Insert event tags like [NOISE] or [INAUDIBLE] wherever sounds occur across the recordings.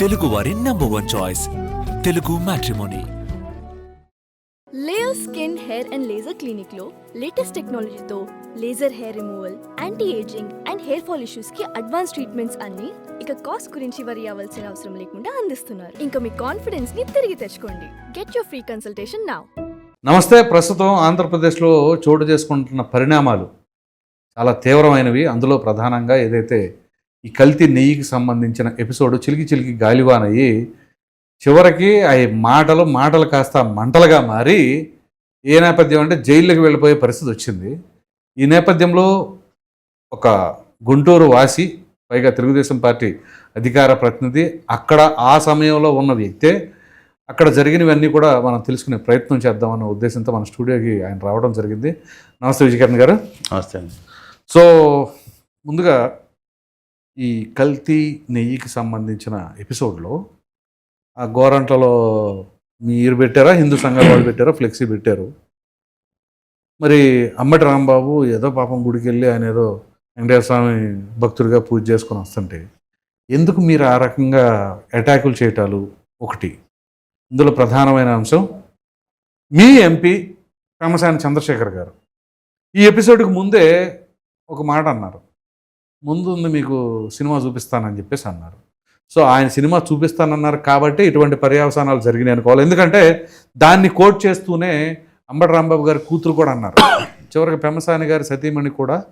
తెలుగు వారి number one choice Telugu matrimony layer skin hair and laser క్లినిక్లో latest టెక్నాలజీతో laser hair removal anti ageing and hair fall ఇష్యూస్కి advance treatments అన్ని ఇక cost గురించి వరి అవ్వాల్సిన అవసరం లేకుండా అందిస్తున్నారు. ఇంకా మీ కాన్ఫిడెన్స్ని తిరిగి తెచ్చుకోండి. Get your free consultation now నమస్తే ప్రస్తుతం ఆంధ్రప్రదేశ్లో చోటు చేసుకుంటున్న పరిణామాలు చాలా తీవ్రమైనవి. అందులో ప్రధానంగా ఏదైతే ఈ కల్తీ నెయ్యికి సంబంధించిన ఎపిసోడ్ చిలికి చిలికి గాలివానయ్యి చివరికి ఆ మాటలు మాటలు కాస్త మంటలుగా మారి ఏ నేపథ్యం అంటే జైల్లోకి వెళ్ళిపోయే పరిస్థితి వచ్చింది. ఈ నేపథ్యంలో ఒక గుంటూరు వాసి పైగా తెలుగుదేశం పార్టీ అధికార ప్రతినిధి అక్కడ ఆ సమయంలో ఉన్న వ్యక్తే అక్కడ జరిగినవన్నీ కూడా మనం తెలుసుకునే ప్రయత్నం చేద్దామన్న ఉద్దేశంతో మన స్టూడియోకి ఆయన రావడం జరిగింది. నమస్తే విజయకరణ్ గారు. నమస్తే అండి. సో ముందుగా ఈ కల్తీ నెయ్యికి సంబంధించిన ఎపిసోడ్లో ఆ గోరంట్లలో మీరు పెట్టారా? హిందూ సంఘాల వాళ్ళు పెట్టారా? ఫ్లెక్సీ పెట్టారు. మరి అమ్మటి రాంబాబు ఏదో పాపం గుడికి వెళ్ళి ఆయన ఏదో వెంకటేశ్వర స్వామి భక్తుడిగా పూజ చేసుకొని వస్తుంటే ఎందుకు మీరు ఆ రకంగా అటాకులు చేయటాలు? ఒకటి. ఇందులో ప్రధానమైన అంశం మీ ఎంపీ పెమసాని చంద్రశేఖర్ గారు. ఈ ఎపిసోడ్కి ముందే ఒక మాట అన్నారు. ముందు మీకు సినిమా చూపిస్తానని చెప్పేసి అన్నారు. సో ఆయన సినిమా చూపిస్తానన్నారు కాబట్టి ఇటువంటి పర్యవసానాలు జరిగినాయి అనుకోవాలి ఎందుకంటే దాన్ని కోట్ చేస్తూనే అంబటి రాంబాబు గారి కూతురు కూడా అన్నారు. చివరికి పెమసాని గారి సతీమణి కూడా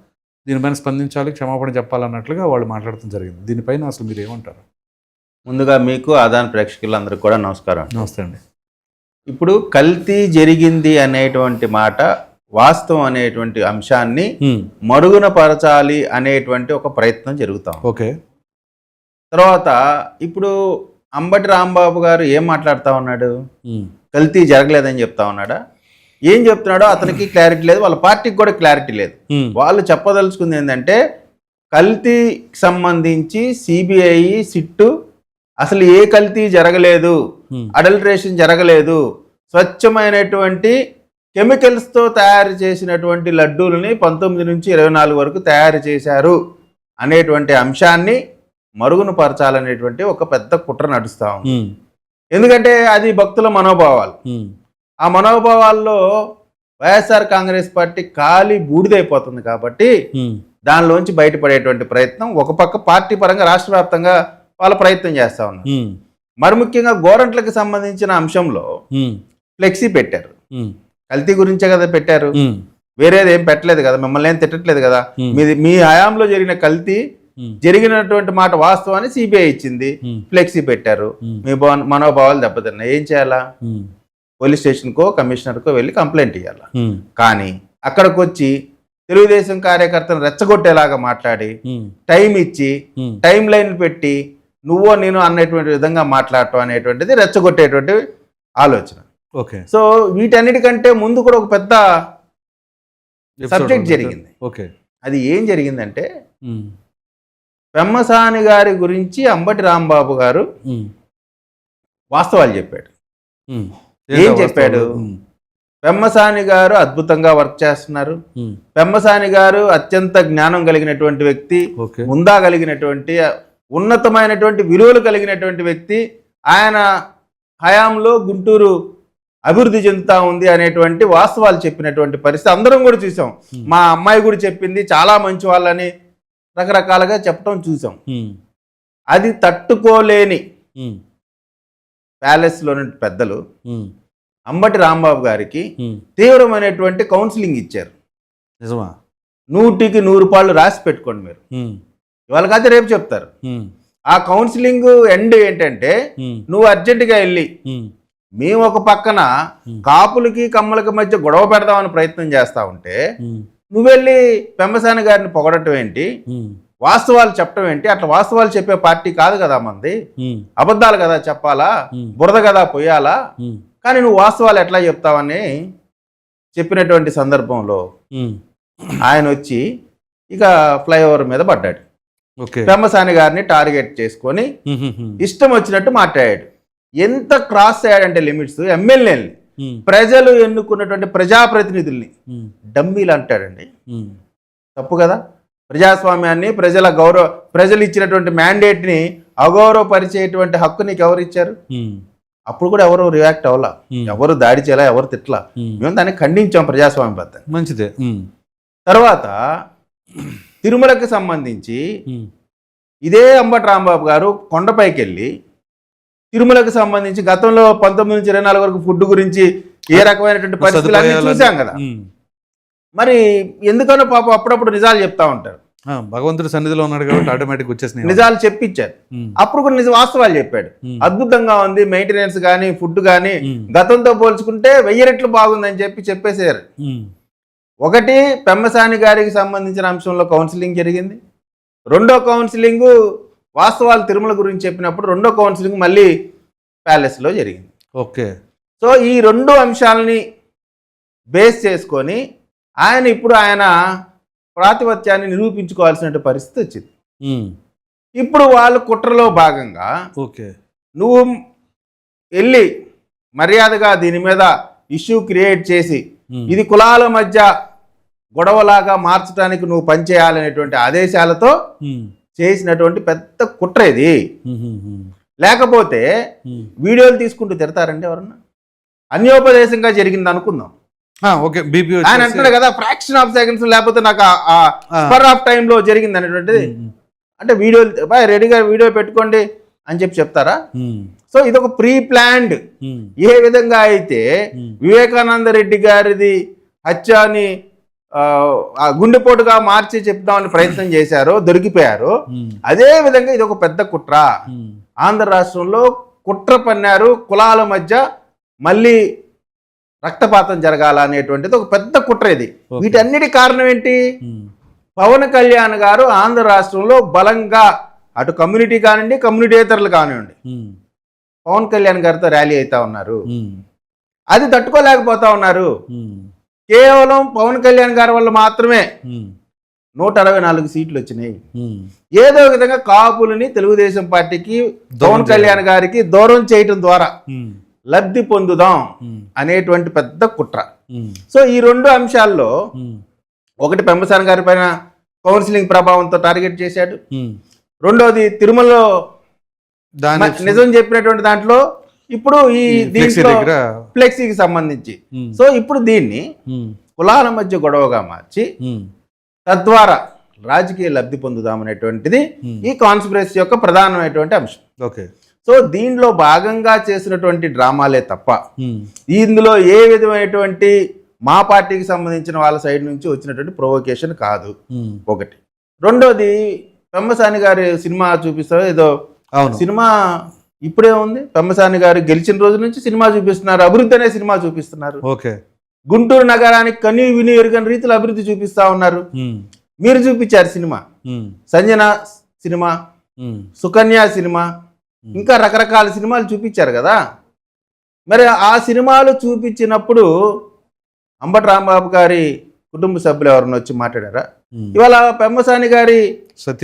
దీనిపైన స్పందించాలి క్షమాపణ చెప్పాలన్నట్లుగా వాళ్ళు మాట్లాడటం జరిగింది. దీనిపైన అసలు మీరు ఏమంటారు? ముందుగా మీకు ఆదాన్ ప్రేక్షకులందరికీ కూడా నమస్కారం. నమస్తే అండి. ఇప్పుడు కల్తీ జరిగింది అనేటువంటి మాట వాస్తవం అనేటువంటి అంశాన్ని మరుగున పరచాలి అనేటువంటి ఒక ప్రయత్నం జరుగుతాం ఓకే. తర్వాత ఇప్పుడు అంబటి రాంబాబు గారు ఏం మాట్లాడుతా ఉన్నాడు? కల్తీ జరగలేదని చెప్తా ఉన్నాడా? ఏం చెప్తున్నాడో అతనికి క్లారిటీ లేదు వాళ్ళ పార్టీకి కూడా క్లారిటీ లేదు. వాళ్ళు చెప్పదలుచుకుంది ఏంటంటే కల్తీకి సంబంధించి సిబిఐ సిట్టు అసలు ఏ కల్తీ జరగలేదు అడల్ట్రేషన్ జరగలేదు స్వచ్ఛమైనటువంటి కెమికల్స్తో తయారు చేసినటువంటి లడ్డూలని పంతొమ్మిది నుంచి ఇరవై నాలుగు వరకు తయారు చేశారు అనేటువంటి అంశాన్ని మరుగున పరచాలనేటువంటి ఒక పెద్ద కుట్ర నడుస్తా ఉంది. ఎందుకంటే అది భక్తుల మనోభావాలు. ఆ మనోభావాల్లో వైఎస్ఆర్ కాంగ్రెస్ పార్టీ ఖాళీ బూడిదైపోతుంది కాబట్టి దానిలోంచి బయటపడేటువంటి ప్రయత్నం ఒక పక్క పార్టీ పరంగా రాష్ట్ర వ్యాప్తంగా వాళ్ళ ప్రయత్నం చేస్తా ఉన్నారు. మరి ముఖ్యంగా గోరంట్లకు సంబంధించిన అంశంలో ఫ్లెక్సీ పెట్టారు. కల్తీ గురించే కదా పెట్టారు. వేరేది ఏం పెట్టలేదు కదా మిమ్మల్ని ఏం తిట్టట్లేదు కదా. మీది మీ హయాంలో జరిగిన కల్తీ జరిగినటువంటి మాట వాస్తవాన్ని సిబిఐ ఇచ్చింది ఫ్లెక్సీ పెట్టారు. మీ మనోభావాలు దెబ్బతిన్నాయి. ఏం చేయాలా? పోలీస్ స్టేషన్కో కమిషనర్కో వెళ్ళి కంప్లైంట్ ఇవ్వాలా కానీ అక్కడికి వచ్చి తెలుగుదేశం కార్యకర్తను రెచ్చగొట్టేలాగా మాట్లాడి టైం ఇచ్చి టైం లైన్ పెట్టి నువ్వో నేను అన్నటువంటి విధంగా మాట్లాడటం అనేటువంటిది రెచ్చగొట్టేటువంటి ఆలోచన. ఓకే. సో వీటన్నిటికంటే ముందు కూడా ఒక పెద్ద సబ్జెక్ట్ జరిగింది. ఓకే. అది ఏం జరిగిందంటే పెమ్మసాని గారి గురించి అంబటి రాంబాబు గారు వాస్తవాలు చెప్పాడు. ఏం చెప్పాడు? పెమ్మసాని గారు అద్భుతంగా వర్క్ చేస్తున్నారు. పెమ్మసాని గారు అత్యంత జ్ఞానం కలిగినటువంటి వ్యక్తి ఉందా కలిగినటువంటి ఉన్నతమైనటువంటి విలువలు కలిగినటువంటి వ్యక్తి. ఆయన హయాంలో గుంటూరు అభివృద్ధి చెందుతా ఉంది అనేటువంటి వాస్తవాలు చెప్పినటువంటి పరిస్థితి అందరం కూడా చూసాం. మా అమ్మాయి కూడా చెప్పింది చాలా మంచి వాళ్ళని రకరకాలుగా చెప్పడం చూసాం. అది తట్టుకోలేని ప్యాలెస్లోని పెద్దలు అంబటి రాంబాబు గారికి తీవ్రమైనటువంటి కౌన్సిలింగ్ ఇచ్చారు. నిజమా? నూటికి నూరు పాళ్ళు రాసి పెట్టుకోండి మీరు. ఇవాళ కాదు రేపు చెప్తారు. ఆ కౌన్సిలింగ్ ఎండ్ ఏంటంటే నువ్వు అర్జెంటుగా వెళ్ళి మేము ఒక పక్కన కాపులకి కమ్మలకి మధ్య గొడవ పెడదామని ప్రయత్నం చేస్తా ఉంటే నువ్వు వెళ్ళి పెమ్మసాని గారిని పొగడటం ఏంటి? వాస్తవాలు చెప్పడం ఏంటి? అట్లా వాస్తవాలు చెప్పే పార్టీ కాదు కదా మంది. అబద్ధాలు కదా చెప్పాలా? బురద కదా పోయాలా కానీ నువ్వు వాస్తవాలు ఎట్లా చెప్తావని చెప్పినటువంటి సందర్భంలో ఆయన వచ్చి ఇక ఫ్లైఓవర్ మీద పడ్డాడు. పెమ్మసాని గారిని టార్గెట్ చేసుకొని ఇష్టం వచ్చినట్టు మాట్లాడాడు. ఎంత క్రాస్ అయ్యాడంటే లిమిట్స్ ఎమ్మెల్యేని ప్రజలు ఎన్నుకున్నటువంటి ప్రజాప్రతినిధుల్ని. డమ్మీలు అంటాడండి తప్పు కదా? ప్రజాస్వామ్యాన్ని ప్రజల గౌరవ ప్రజలు ఇచ్చినటువంటి మ్యాండేట్ని అగౌరవపరిచేటువంటి హక్కు నీకు ఎవరు ఇచ్చారు? అప్పుడు కూడా ఎవరు రియాక్ట్ అవ్వాల? ఎవరు దాడి చేయాలా? ఎవరు తిట్లా. మేము దాన్ని ఖండించాం ప్రజాస్వామ్యబద్ధంగా మంచిదే. ఉమ్, తర్వాత తిరుమలకి సంబంధించి ఇదే అంబటి రాంబాబు గారు కొండపైకి వెళ్ళి తిరుమలకు సంబంధించి గతంలో పంతొమ్మిది నుంచి ఇరవై నాలుగు వరకు ఫుడ్ గురించి ఏ రకమైనటువంటి పరిస్థితులు అన్ని చూసాం కదా. మరి ఎందుకనో పాపం అప్పుడప్పుడు నిజాలు చెప్తా ఉంటారు. భగవంతుడి సన్నిధిలో ఉన్నాడు కాబట్టి ఆటోమేటిక్ వచ్చేసినాయి. నిజాలు చెప్పించారు అప్పుడు కూడా నిజ వాస్తవాలు చెప్పాడు. అద్భుతంగా ఉంది మెయింటెనెన్స్ కానీ ఫుడ్ కానీ గతంతో పోల్చుకుంటే వెయ్యి రెట్లు బాగుందని చెప్పి చెప్పేశారు. ఒకటి పెమ్మసాని గారికి సంబంధించిన అంశంలో కౌన్సిలింగ్ జరిగింది. రెండో కౌన్సిలింగ్ వాస్తవాలు తిరుమల గురించి చెప్పినప్పుడు రెండో కౌన్సిలింగ్ మళ్ళీ ప్యాలెస్లో జరిగింది. ఓకే. సో ఈ రెండు అంశాలని బేస్ చేసుకొని ఆయన ఇప్పుడు ఆయన ప్రాతిపత్యాన్ని నిరూపించుకోవాల్సిన పరిస్థితి వచ్చింది. ఇప్పుడు వాళ్ళు కుట్రలో భాగంగా ఓకే. నువ్వు వెళ్ళి మర్యాదగా దీని మీద ఇష్యూ క్రియేట్ చేసి ఇది కులాల మధ్య గొడవలాగా మార్చడానికి నువ్వు పనిచేయాలనేటువంటి ఆదేశాలతో చేసినటువంటి పెద్ద కుట్ర ఇది. లేకపోతే. వీడియోలు తీసుకుంటూ తిడతారండి ఎవరన్నా? అన్యోపదేశంగా జరిగింది అనుకుందాం. ఓకే బీపీ ఆయన అంటున్నాడు కదా ఫ్రాక్షన్ ఆఫ్ సెకండ్స్ లేకపోతే నాకు స్పర్ ఆఫ్ టైంలో జరిగింది అనేటువంటిది. అంటే వీడియో బాయ్ రెడీగా వీడియో పెట్టుకోండి అని చెప్పి చెప్తారా? సో ఇది ఒక ప్రీ ప్లాన్డ్ ఏ విధంగా అయితే వివేకానంద రెడ్డి గారిది ఆ గుండెపోటుగా మార్చి చెప్దామని ప్రయత్నం చేశారో దొరికిపోయారు అదే విధంగా ఇది ఒక పెద్ద కుట్ర. ఆంధ్ర రాష్ట్రంలో కుట్ర పన్నారు కులాల మధ్య మళ్ళీ రక్తపాతం జరగాల అనేటువంటిది ఒక పెద్ద కుట్ర ఇది. వీటన్నిటి కారణం ఏంటి? పవన్ కళ్యాణ్ గారు ఆంధ్ర రాష్ట్రంలో బలంగా అటు కమ్యూనిటీ కానివ్వండి కమ్యూనిటేతరులు కానివ్వండి. పవన్ కళ్యాణ్ గారితో ర్యాలీ అవుతా ఉన్నారు. అది తట్టుకోలేకపోతా ఉన్నారు. కేవలం పవన్ కళ్యాణ్ గారి వల్ల మాత్రమే నూట అరవై నాలుగు సీట్లు వచ్చినాయి. ఏదో విధంగా కాపులని తెలుగుదేశం పార్టీకి పవన్ కళ్యాణ్ గారికి దూరం చేయటం ద్వారా లబ్ధి పొందుదాం అనేటువంటి పెద్ద కుట్ర. సో ఈ రెండు అంశాల్లో ఒకటి పెంబసాని గారి పైన కౌన్సిలింగ్ ప్రభావంతో టార్గెట్ చేశాడు. రెండోది తిరుమలలో నిజం చెప్పినటువంటి దాంట్లో ఇప్పుడు ఈ దీంట్లో ఫ్లెక్సీకి సంబంధించి. సో ఇప్పుడు దీన్ని కులాల మధ్య గొడవగా మార్చి తద్వారా రాజకీయ లబ్ధి పొందుదామనేటువంటిది. ఈ కాన్స్పిరసీ యొక్క ప్రధానమైనటువంటి అంశం. ఓకే. సో దీనిలో భాగంగా చేసినటువంటి డ్రామాలే తప్ప ఇందులో ఏ విధమైనటువంటి మా పార్టీకి సంబంధించిన వాళ్ళ సైడ్ నుంచి వచ్చినటువంటి ప్రొవోకేషన్ కాదు. ఒకటి. రెండోది పెమ్మసాని గారి సినిమా చూపిస్తారు ఏదో సినిమా ఇప్పుడే ఉంది. పెమ్మసాని గారు గెలిచిన రోజు నుంచి సినిమా చూపిస్తున్నారు. అభివృద్ధి అనే సినిమా చూపిస్తున్నారు. ఓకే. గుంటూరు నగరానికి కనీ విని ఎరుగని రీతిలో అభివృద్ధి చూపిస్తా ఉన్నారు. మీరు చూపించారు cinema. Sanjana cinema Sukanya cinema ఇంకా రకరకాల సినిమాలు చూపించారు కదా. మరి ఆ సినిమాలు చూపించినప్పుడు అంబటి రాంబాబు గారి కుటుంబ సభ్యులు ఎవరన్నా వచ్చి మాట్లాడారా. ఇవాళ పెమ్మసాని గారి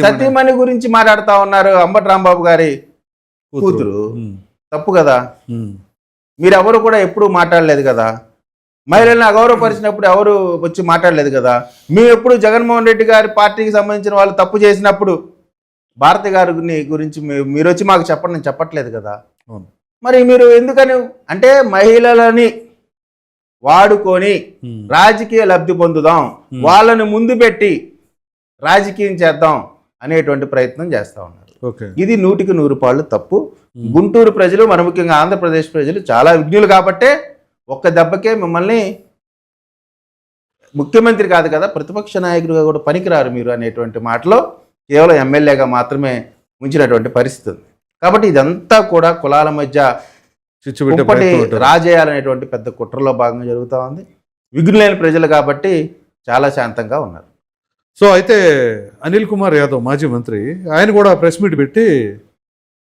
సతీమణి గురించి మాట్లాడుతా ఉన్నారు అంబటి రాంబాబు గారి కూతురు. తప్పు కదా? ఉమ్, మీరు ఎవరు కూడా ఎప్పుడు మాట్లాడలేదు కదా? మహిళల్ని అగౌరవపరిచినప్పుడు ఎవరు వచ్చి మాట్లాడలేదు కదా? మేము ఎప్పుడు జగన్మోహన్ రెడ్డి గారి పార్టీకి సంబంధించిన వాళ్ళు తప్పు చేసినప్పుడు భారతి గారి గురించి మీరు వచ్చి మాకు చెప్పండి నేను చెప్పట్లేదు కదా. మరి మీరు ఎందుకని? అంటే మహిళలని వాడుకొని రాజకీయ లబ్ధి పొందుదాం. వాళ్ళని ముందు పెట్టి రాజకీయం చేద్దాం అనేటువంటి ప్రయత్నం చేస్తా ఇది నూటికి నూరు పాళ్ళు తప్పు. గుంటూరు ప్రజలు మన ముఖ్యంగా ఆంధ్రప్రదేశ్ ప్రజలు చాలా విజ్ఞులు కాబట్టే ఒక్క దెబ్బకే మిమ్మల్ని ముఖ్యమంత్రి కాదు కదా ప్రతిపక్ష నాయకుడిగా కూడా పనికిరారు మీరు అనేటువంటి మాటలో కేవలం ఎమ్మెల్యేగా మాత్రమే ఉంచినటువంటి పరిస్థితి ఉంది కాబట్టి ఇదంతా కూడా కులాల మధ్య చిచ్చు పెట్టే కుంపటి ప్రయత్నం ఉంటుంది. రాజేయాలనేటువంటి పెద్ద కుట్రలో భాగంగా జరుగుతూ ఉంది విఘ్నులైన ప్రజలు కాబట్టి చాలా శాంతంగా ఉన్నారు సో అయితే అనిల్ కుమార్ యాదవ్ మాజీ మంత్రి ఆయన కూడా ప్రెస్ మీట్ పెట్టి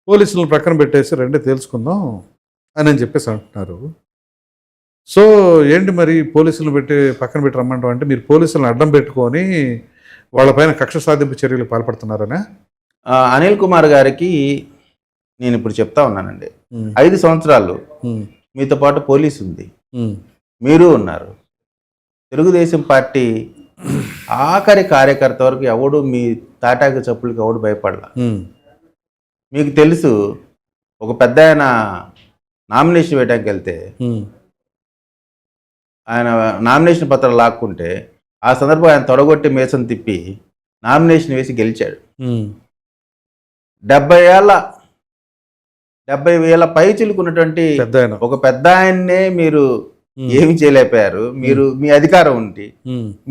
పోలీసులను ప్రక్కన పెట్టేసి రండి తెలుసుకుందాం అని అని చెప్పేసి అంటున్నారు. సో ఏంటి మరి పోలీసులను పెట్టి పక్కన పెట్టి రమ్మంటాం అంటే మీరు పోలీసులను అడ్డం పెట్టుకొని వాళ్ళపైన కక్ష సాధింపు చర్యలు పాల్పడుతున్నారనే? అనిల్ కుమార్ గారికి నేను ఇప్పుడు చెప్తా ఉన్నానండి. ఐదు సంవత్సరాలు మీతో పాటు పోలీసు ఉంది మీరు ఉన్నారు. తెలుగుదేశం పార్టీ ఆఖరి కార్యకర్త వరకు ఎవడు మీ తాటాకి చప్పులకి ఎవడు భయపడలా? మీకు తెలుసు ఒక పెద్ద ఆయన నామినేషన్ వేయడానికి వెళ్తే ఆయన నామినేషన్ పత్రం లాక్కుంటే ఆ సందర్భంగా ఆయన తొడగొట్టి మేసం తిప్పి నామినేషన్ వేసి గెలిచాడు. డెబ్బై ఏళ్ళ డెబ్బై వేల పై చిలుకున్నటువంటి ఒక పెద్ద ఆయన్నే మీరు ఏమి చేయలేకపోయారు. మీరు మీ అధికారం ఉండి.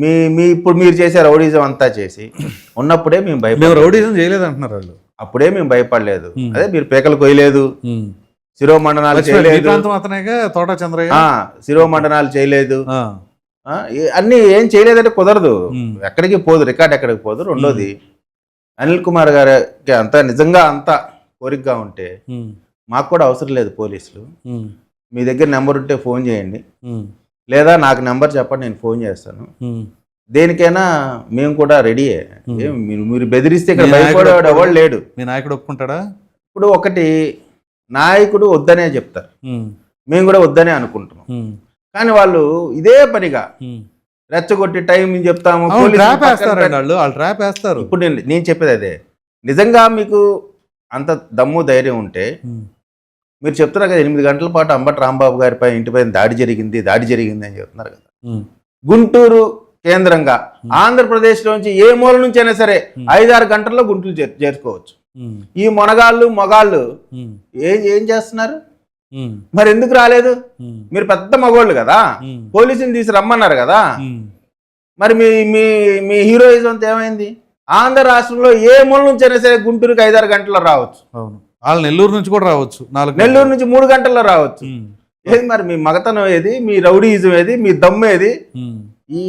మీ మీ ఇప్పుడు మీరు చేసే రౌడీజం అంతా చేసి ఉన్నప్పుడే మేము భయపడ రౌడీజం చేయలేదు అంటున్నారు వాళ్ళు. అప్పుడే మేము భయపడలేదు. అదే మీరు పేకలు కొయ్యలేదు. శిరోమండనాలు చేయలేదు. తోట చంద్రయ్య? శిరోమండనాలు చేయలేదు. అన్ని ఏం చేయలేదంటే కుదరదు. ఎక్కడికి పోదు రికార్డ్ ఎక్కడికి పోదు. రెండోది అనిల్ కుమార్ గారికి అంత నిజంగా అంత కోరికగా ఉంటే మాకు కూడా అవసరం లేదు పోలీసులు. మీ దగ్గర నెంబర్ ఉంటే ఫోన్ చేయండి. లేదా నాకు నెంబర్ చెప్పండి నేను ఫోన్ చేస్తాను. దేనికైనా మేము కూడా రెడీయే మీరు మీరు బెదిరిస్తే ఇక్కడ భయపడేవాడు ఎవడు లేడు. మీ నాయకుడు ఒప్పుకుంటాడా? ఇప్పుడు ఒకటి నాయకుడు వద్దనే చెప్తారు. మేము కూడా వద్దనే అనుకుంటున్నాం. కానీ వాళ్ళు ఇదే పనిగా. రెచ్చగొట్టి టైం చెప్తాము ఇప్పుడు నేను చెప్పేది అదే. నిజంగా మీకు అంత దమ్ము ధైర్యం ఉంటే మీరు చెప్తున్నారు కదా ఎనిమిది గంటల పాటు అంబటి రాంబాబు గారిపై ఇంటిపైన దాడి జరిగింది దాడి జరిగింది అని చెప్తున్నారు కదా. గుంటూరు కేంద్రంగా. ఆంధ్రప్రదేశ్ నుంచి ఏ మూల నుంచి అయినా సరే. ఐదారు గంటల్లో గుంటూరు చేర్- చేరుకోవచ్చు. ఈ మొనగాళ్ళు మొగాళ్ళు ఏం ఏం చేస్తున్నారు? మరి ఎందుకు రాలేదు? మీరు పెద్ద మగోళ్ళు కదా పోలీసుని తీసి రమ్మన్నారు కదా. మరి మీ మీ మీ హీరోయిజం అంతా ఏమైంది? ఆంధ్ర రాష్ట్రంలో ఏ మూల నుంచి అయినా సరే గుంటూరుకి ఐదారు గంటల్లో రావచ్చు. అవును. వాళ్ళు నెల్లూరు నుంచి కూడా రావచ్చు. నాలుగు నెల్లూరు నుంచి మూడు గంటల్లో రావచ్చు. ఏది మరి మీ మగతనం ఏది? మీ రౌడీయిజం ఏది? మీ దమ్ము ఏది? ఈ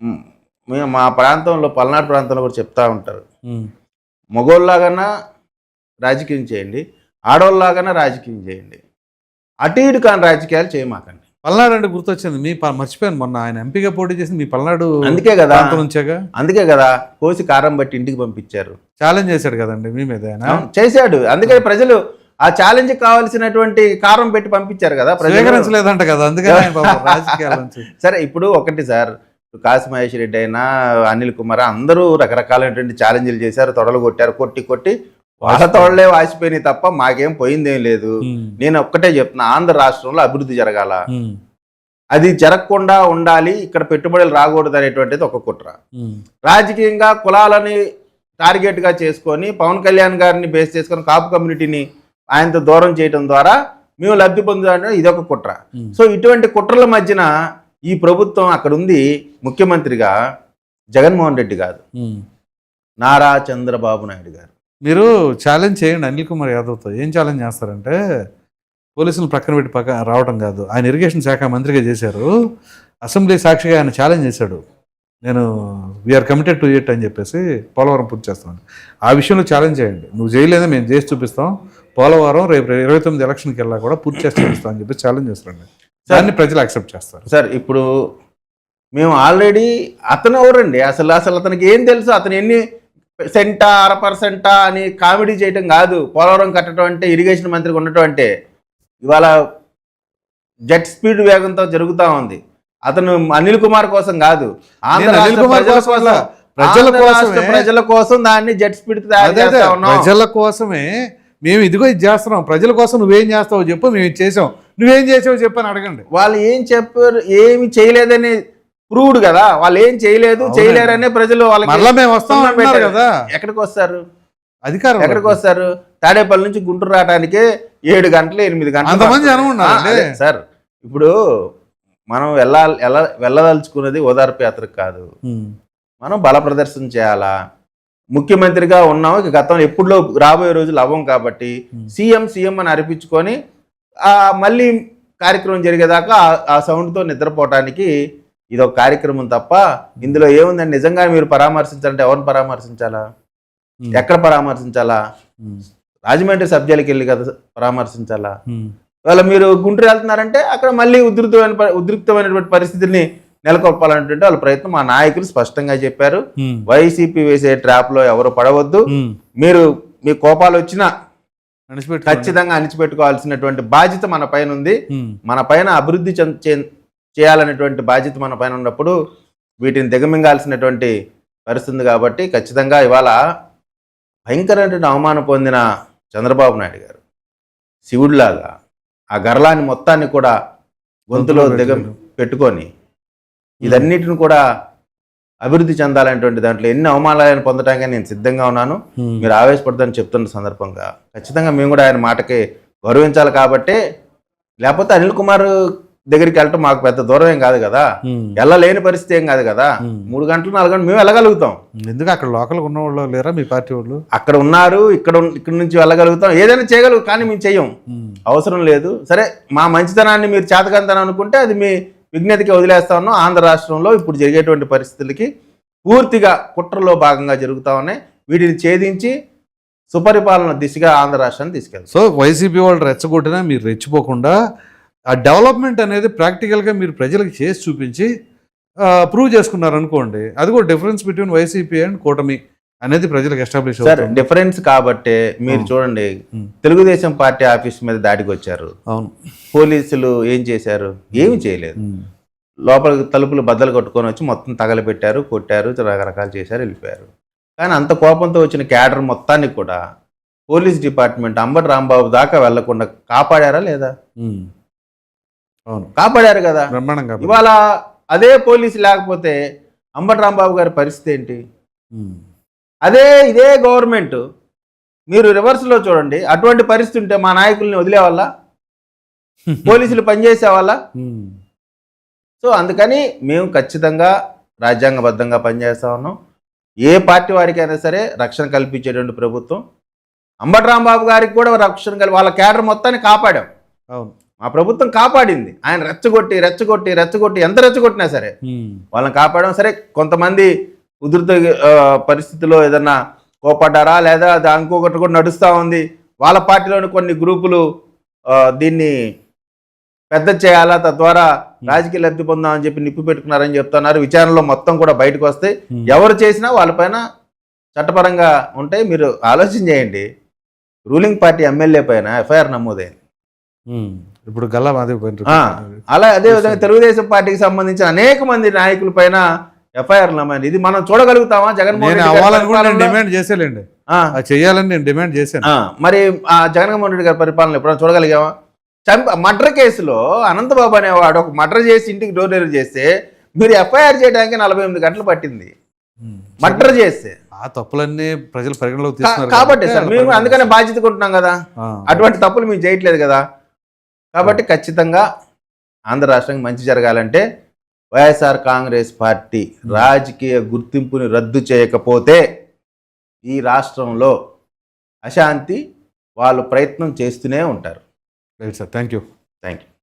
మ్, మేము మా ప్రాంతంలో పల్నాడు ప్రాంతంలో కూడా చెప్తా ఉంటారు. ఉమ్, మగోళ్ళలాగన్నా రాజకీయం చేయండి ఆడోళ్ళలాగన్నా రాజకీయం చేయండి. అటు ఇటు కాని రాజకీయాలు చేయమాకండి. పల్నాడు అంటే గుర్తొచ్చింది. మీ మర్చిపోయాను మొన్న. ఆయన ఎంపీగా పోటీ చేసింది మీ పల్నాడు అందుకే కదా. నుంచేగా? అందుకే కదా. కోసి కారం బట్టి ఇంటికి పంపించారు. ఛాలెంజ్ చేశాడు కదండి మీ మీద చేశాడు. అందుకే ప్రజలు ఆ ఛాలెంజ్ కావాల్సినటువంటి కారం పెట్టి పంపించారు కదా స్వీకరించలేదంట కదా. [LAUGHS] నుంచి. సరే ఇప్పుడు ఒకటి సార్. కాశీ మహేష్ రెడ్డి అయినా అనిల్ కుమార్ అందరూ రకరకాలైనటువంటి ఛాలెంజ్లు చేశారు తొడలు కొట్టారు కొట్టి కొట్టి వాళ్ళ తొడలే వాసిపోయినాయి తప్ప మాకేం పోయిందేం లేదు. నేను ఒక్కటే చెప్తున్నా ఆంధ్ర రాష్ట్రంలో అభివృద్ధి జరగాల. అది జరగకుండా ఉండాలి ఇక్కడ పెట్టుబడులు రాకూడదు అనేటువంటిది ఒక కుట్ర. రాజకీయంగా కులాలని టార్గెట్గా చేసుకొని పవన్ కళ్యాణ్ గారిని బేస్ చేసుకొని కాపు కమ్యూనిటీని ఆయనతో దూరం చేయడం ద్వారా మేము లబ్ధి పొందాలంటే ఇదొక కుట్ర. సో ఇటువంటి కుట్రల మధ్యన ఈ ప్రభుత్వం అక్కడ ఉంది ముఖ్యమంత్రిగా జగన్మోహన్ రెడ్డి కాదు. నారా చంద్రబాబు నాయుడు గారు. మీరు ఛాలెంజ్ చేయండి అనిల్ కుమార్ యాదవ్తో. ఏం ఛాలెంజ్ చేస్తారంటే పోలీసులు ప్రక్కన పెట్టి పక్క రావడం కాదు. ఆయన ఇరిగేషన్ శాఖ మంత్రిగా చేశారు. అసెంబ్లీ సాక్షిగా ఆయన ఛాలెంజ్ చేశాడు. నేను వీఆర్ కమిటెడ్ టు ఇట్ అని చెప్పేసి పోలవరం పూర్తి చేస్తాను ఆ విషయంలో ఛాలెంజ్ చేయండి. నువ్వు చేయలేదా మేము చేసి చూపిస్తాం. పోలవరం రేపు ఇరవై తొమ్మిది ఎలక్షన్కి వెళ్ళా కూడా పూర్తి చేసి చూపిస్తాం అని చెప్పి ఛాలెంజ్ చేస్తారండి. దాన్ని ప్రజలు యాక్సెప్ట్ చేస్తారు. సార్ ఇప్పుడు మేము ఆల్రెడీ అతను ఎవరండి? అసలు అసలు అతనికి ఏం తెలుసు? అతను ఎన్ని సెంటా అర పర్సెంటా అని కామెడీ చేయటం కాదు. పోలవరం కట్టడం అంటే ఇరిగేషన్ మంత్రికి ఉండటం అంటే ఇవాళ జెట్ స్పీడ్ వేగంతో జరుగుతూ ఉంది. అతను అనిల్ కుమార్ కోసం కాదు. ప్రజల కోసం ప్రజల కోసం దాన్ని జెట్ స్పీడ్ ప్రజల కోసమే మేము ఇదిగో ఇది చేస్తున్నాం. ప్రజల కోసం నువ్వేం చేస్తావో చెప్పు మేము చేసాం. నువ్వేం చేసావో చెప్పు అని అడగండి. వాళ్ళు ఏం చెప్పారు ఏమి చేయలేదని ప్రూవ్డ్ కదా వాళ్ళు ఏం చేయలేదు. చేయలేరనే ప్రజలు వాళ్ళకి మేము వస్తాం అంటున్నారు. కదా. ఎక్కడికి వస్తారు? అధికారం ఎక్కడికి వస్తారు? తాడేపల్లి నుంచి గుంటూరు రావడానికి ఏడు గంటలు ఎనిమిది గంటలు సార్ ఇప్పుడు మనం వెళ్ళాలి ఎలా వెళ్ళదలుచుకున్నది ఓదార్పు యాత్రకు కాదు. మనం బల ప్రదర్శన చేయాలా? ముఖ్యమంత్రిగా ఉన్నాం ఇక గతంలో ఎప్పుడులో రాబోయే రోజులు అవ్వం కాబట్టి. సీఎం సీఎం అని అనిపించుకొని ఆ మళ్ళీ కార్యక్రమం జరిగేదాకా ఆ- ఆ సౌండ్తో నిద్రపోవటానికి ఇది ఒక కార్యక్రమం తప్ప ఇందులో ఏముందండి? నిజంగా మీరు పరామర్శించాలంటే ఎవరిని పరామర్శించాలా? ఎక్కడ పరామర్శించాలా? రాజమండ్రి సబ్జెక్టుకి వెళ్ళి కదా పరామర్శించాలా? ఇవాళ మీరు గుంటూరు వెళ్తున్నారంటే అక్కడ మళ్ళీ ఉధృతమైన ఉద్రిక్తమైనటువంటి పరిస్థితిని నెలకొల్పాలనేటువంటి వాళ్ళ ప్రయత్నం మా నాయకులు స్పష్టంగా చెప్పారు. వైసీపీ వేసే ట్రాప్లో ఎవరు పడవద్దు. మీరు మీ కోపాలు వచ్చినా. ఖచ్చితంగా అణిచిపెట్టుకోవాల్సినటువంటి బాధ్యత మన పైన ఉంది. మన పైన అభివృద్ధి చేయాలనేటువంటి బాధ్యత మన పైన ఉన్నప్పుడు వీటిని దిగమింగాల్సినటువంటి పరిస్థితి ఉంది కాబట్టి ఖచ్చితంగా ఇవాళ భయంకరమైన అవమానం పొందిన చంద్రబాబు నాయుడు గారు శివుడిలాగా ఆ గర్లాన్ని మొత్తాన్ని కూడా గొంతులో దిగ పెట్టుకొని. ఇదన్నిటిని కూడా అభివృద్ధి చెందాలనేటువంటి దాంట్లో ఎన్ని అవమానాలను పొందడానికి నేను సిద్ధంగా ఉన్నాను. మీరు ఆవేశపడదని చెప్తున్న సందర్భంగా ఖచ్చితంగా మేము కూడా ఆయన మాటకి గౌరవించాలి కాబట్టే లేకపోతే అనిల్ కుమార్ దగ్గరికి వెళ్ళటం మాకు పెద్ద దూరం ఏం కాదు. కదా. వెళ్ళలేని పరిస్థితి ఏం కాదు కదా. మూడు గంటలు నాలుగు గంటలు మేము వెళ్ళగలుగుతాం. ఎందుకు అక్కడ లోకల్ ఉన్న వాళ్ళు లేరా మీ పార్టీ వాళ్ళు? అక్కడ ఉన్నారు ఇక్కడ ఇక్కడ నుంచి వెళ్ళగలుగుతాం. ఏదైనా చేయగలుగు కానీ మేము చెయ్యం. అవసరం లేదు. సరే మా మంచితనాన్ని మీరు చేతకంతనం అనుకుంటే అది మీ విజ్ఞతకి వదిలేస్తా ఉన్నాం. ఆంధ్ర రాష్ట్రంలో ఇప్పుడు జరిగేటువంటి పరిస్థితులకి పూర్తిగా కుట్రలో భాగంగా జరుగుతా ఉన్నాయి. వీటిని ఛేదించి సుపరిపాలన దిశగా ఆంధ్ర రాష్ట్రాన్ని తీసుకెళ్తాం. సో వైసీపీ వాళ్ళు రెచ్చగొట్టినా మీరు రెచ్చిపోకుండా ఆ డెవలప్మెంట్ అనేది ప్రాక్టికల్గా మీరు ప్రజలకు చేసి చూపించి ప్రూవ్ చేసుకున్నారు అనుకోండి అది కూడా డిఫరెన్స్ బిట్వీన్ వైసీపీ అండ్ కూటమి అనేది ప్రజలకు ఎస్టాబ్లిష్ సార్ డిఫరెన్స్ కాబట్టే మీరు. చూడండి. తెలుగుదేశం పార్టీ ఆఫీస్ మీద దాడికి వచ్చారు అవును. పోలీసులు ఏం చేశారు? ఏమి చేయలేదు. ఉమ్. లోపల తలుపులు బద్దలు కొట్టుకొని వచ్చి మొత్తం తగలబెట్టారు కొట్టారు రకరకాలు చేశారు వెళ్ళిపోయారు. కానీ అంత కోపంతో వచ్చిన క్యాడర్ మొత్తాన్ని కూడా పోలీస్ డిపార్ట్మెంట్ అంబటి రాంబాబు దాకా వెళ్ళకుండా కాపాడారా లేదా? కాపాడారు కదా. ఇవాళ అదే పోలీసు లేకపోతే అంబటి రాంబాబు గారి పరిస్థితి ఏంటి. అదే ఇదే గవర్నమెంట్. మీరు రివర్స్లో చూడండి. అటువంటి పరిస్థితి ఉంటే మా నాయకుల్ని వదిలేవాళ్ళ? [LAUGHS] పోలీసులు పనిచేసే వాళ్ళ ఉమ్. సో అందుకని మేము ఖచ్చితంగా రాజ్యాంగబద్ధంగా పనిచేస్తా ఉన్నాం. ఏ పార్టీ వారికైనా సరే రక్షణ కల్పించేటువంటి ప్రభుత్వం. అంబటి రాంబాబు గారికి కూడా రక్షణ కల్పి వాళ్ళ క్యాడర్ మొత్తాన్ని కాపాడాం. అవును. మా ప్రభుత్వం కాపాడింది ఆయన రెచ్చగొట్టి రెచ్చగొట్టి రెచ్చగొట్టి ఎంత రెచ్చగొట్టినా సరే. వాళ్ళని కాపాడడం సరే కొంతమంది ఉధృత ఆ, పరిస్థితిలో ఏదన్నా కోపడ్డారా లేదా ఇంకొకటి కూడా నడుస్తూ ఉంది వాళ్ళ పార్టీలోని కొన్ని గ్రూపులు ఆ, దీన్ని పెద్ద చేయాలా తద్వారా రాజకీయ లబ్ధి పొందామని చెప్పి నిప్పు పెట్టుకున్నారని చెప్తున్నారు విచారణలో మొత్తం కూడా బయటకు వస్తాయి ఉమ్. ఎవరు చేసినా వాళ్ళపైన చట్టపరంగా ఉంటే మీరు ఆలోచన చేయండి రూలింగ్ పార్టీ ఎమ్మెల్యే పైన ఎఫ్ఐఆర్ నమోదైంది. ఇప్పుడు గల్లా ఆ, అలా అదే విధంగా తెలుగుదేశం పార్టీకి సంబంధించిన అనేక మంది నాయకుల పైన ఎఫ్ఐఆర్ ఇది మనం చూడగలుగుతామా? జగన్మోహన్ రెడ్డి? డిమాండ్ చేసేలేండి. చేయాలని నేను డిమాండ్ చేశాను. మరి ఆ జగన్మోహన్ రెడ్డి గారి పరిపాలన ఎప్పుడైనా చూడగలిగామా చంప మర్డర్ కేసులో అనంతబాబు అనేవాడు ఒక మర్డర్ చేసి ఇంటికి డోర్ డెలివరీ చేస్తే మీరు ఎఫ్ఐఆర్ చేయడానికి నలభై ఎనిమిది గంటలు పట్టింది. మర్డర్ చేస్తే. ఆ తప్పులన్నీ ప్రజలు పరిగణలోకి తీసుకున్నారు కాబట్టి సార్ మేము అందుకనే బాధ్యత కొంటున్నాం కదా. అటువంటి తప్పులు మేము చేయట్లేదు కదా. కాబట్టి ఖచ్చితంగా ఆంధ్ర రాష్ట్రానికి మంచి జరగాలంటే వైఎస్ఆర్ కాంగ్రెస్ పార్టీ రాజకీయ గుర్తింపుని రద్దు చేయకపోతే ఈ రాష్ట్రంలో అశాంతి వాళ్ళు ప్రయత్నం చేస్తూనే ఉంటారు. Right sir. Thank you thank you